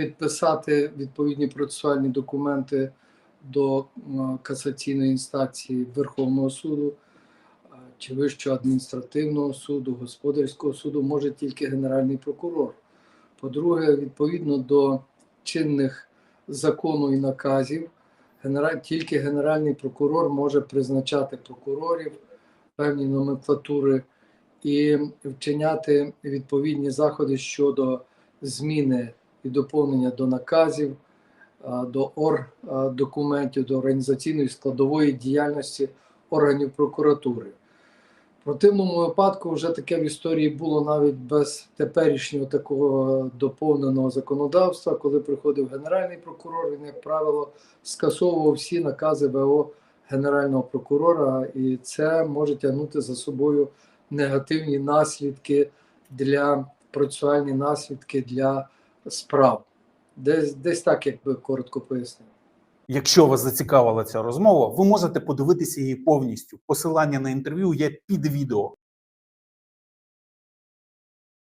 підписати відповідні процесуальні документи до касаційної інстанції Верховного суду чи Вищого адміністративного суду, господарського суду може тільки Генеральний прокурор. По-друге, відповідно до чинних закону і наказів, тільки Генеральний прокурор може призначати прокурорів певні номенклатури і вчиняти відповідні заходи щодо зміни і доповнення до наказів, до ор документів, до організаційної складової діяльності органів прокуратури. В противному випадку вже таке в історії було навіть без теперішнього такого доповненого законодавства, коли приходив генеральний прокурор, він, як правило, скасовував всі накази ВО генерального прокурора, і це може тягнути за собою негативні наслідки для процесуальні наслідки для справ. Десь, десь так, якби коротко пояснив. Якщо вас зацікавила ця розмова, ви можете подивитися її повністю. Посилання на інтерв'ю є під відео.